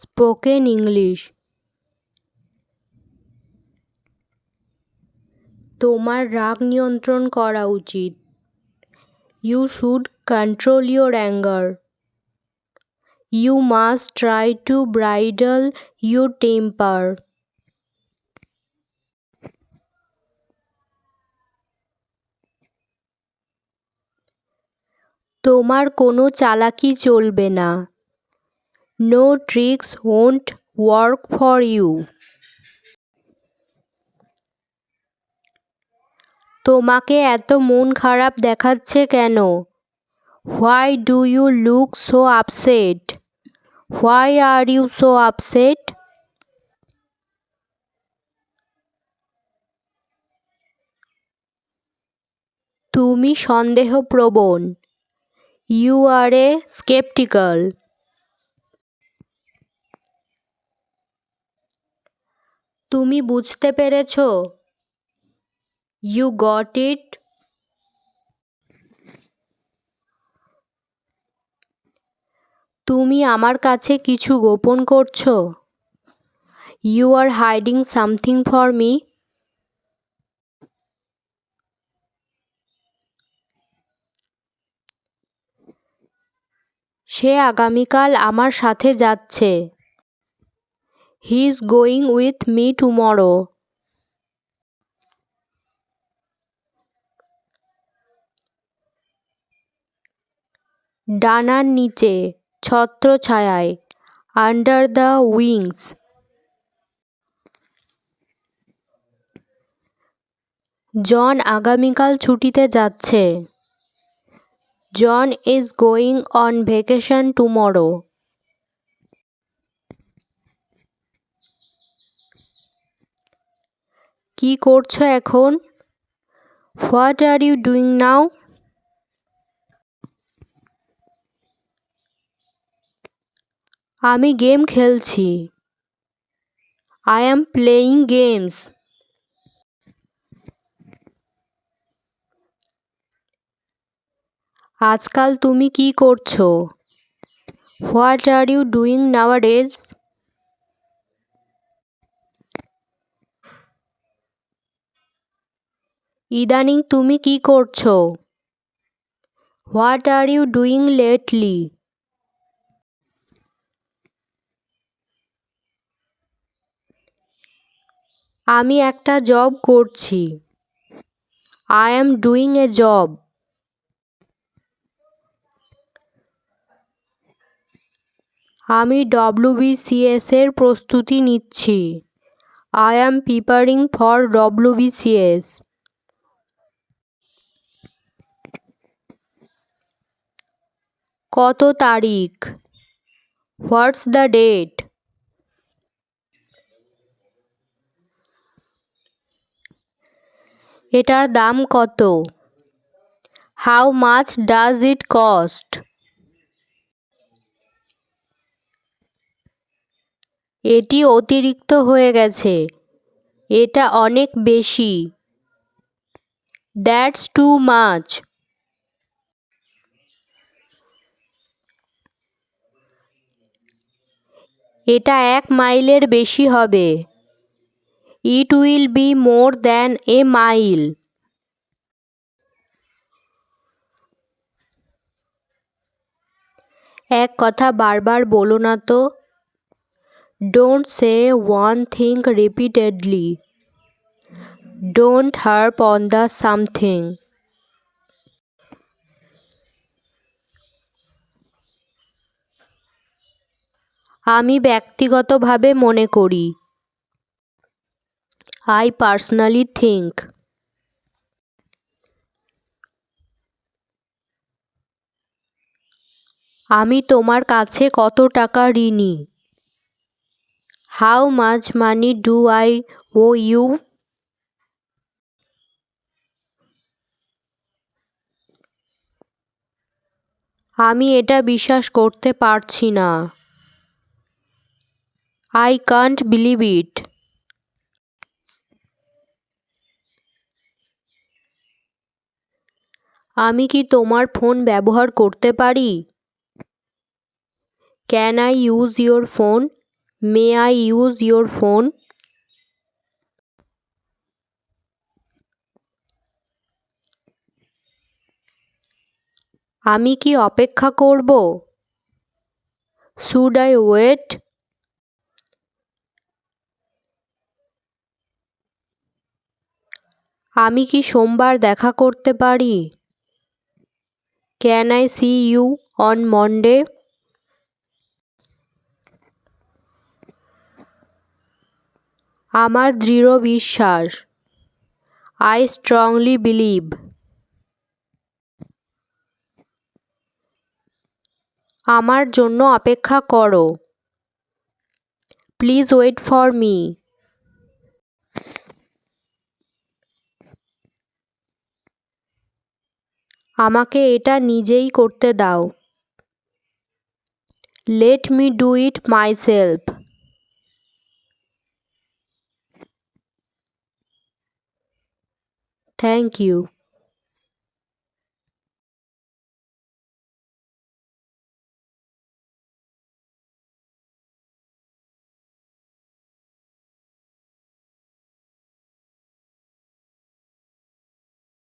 Spoken English. তোমার রাগ নিয়ন্ত্রণ করা উচিত। You should control your anger you must try to bridle your temper তোমার কোনো চালাকি চলবে না। No tricks won't work for you তোমাকে এত মন খারাপ দেখাচ্ছে কেন? Why do you look so upset why are you so upset তুমি সন্দেহপ্রবণ। ইউ আর এ স্কেপটিক্যাল তুমি বুঝতে পেরেছ? ইউ গট ইট তুমি আমার কাছে কিছু গোপন করছ? You are hiding something for me সে আগামীকাল আমার সাথে যাচ্ছে। He is going with me tomorrow ডানার নিচে ছত্রছায়ায় আন্ডার দ্য উইংস জন আগামীকাল ছুটিতে যাচ্ছে। John is going on vacation tomorrow কি করছ এখন? What are you doing now আমি গেম খেলছি। আই অ্যাম প্লেয়িং গেমস আজকাল তুমি কি করছ? What are you doing nowadays ইদানিং তুমি কি করছ? What are you doing lately আমি একটা জব করছি। I am doing a job আমি ডব্লিউবিসিএস এর প্রস্তুতি নিচ্ছি। I am preparing for WBCS কত তারিখ? হোয়াটস দ্য ডেট এটার দাম কত? How much does it cost এটি অতিরিক্ত হয়ে গেছে। এটা অনেক বেশি। দ্যাটস টু মাচ এটা এক মাইলের বেশি হবে। It will be more than a mile এক কথা বারবার বলো না তো। Don't say one thing repeatedly don't harp on the something আমি ব্যক্তিগতভাবে মনে করি। আই পার্সোনালি থিঙ্ক আমি তোমার কাছে কত টাকা ঋণী? How much money do I owe you আমি এটা বিশ্বাস করতে পারছি না। আই কান্ট বিলিভ ইট আমি কি তোমার ফোন ব্যবহার করতে পারি? Can I use your phone may I use your phone আমি কি অপেক্ষা করব? শুড আই ওয়েট আমি কি সোমবার দেখা করতে পারি? Can I see you on Monday আমার দৃঢ় বিশ্বাস। আই স্ট্রংলি বিলিভ আমার জন্য অপেক্ষা করো। প্লিজ ওয়েট ফর মি আমাকে এটা নিজেই করতে দাও। Let me do it my myself thank you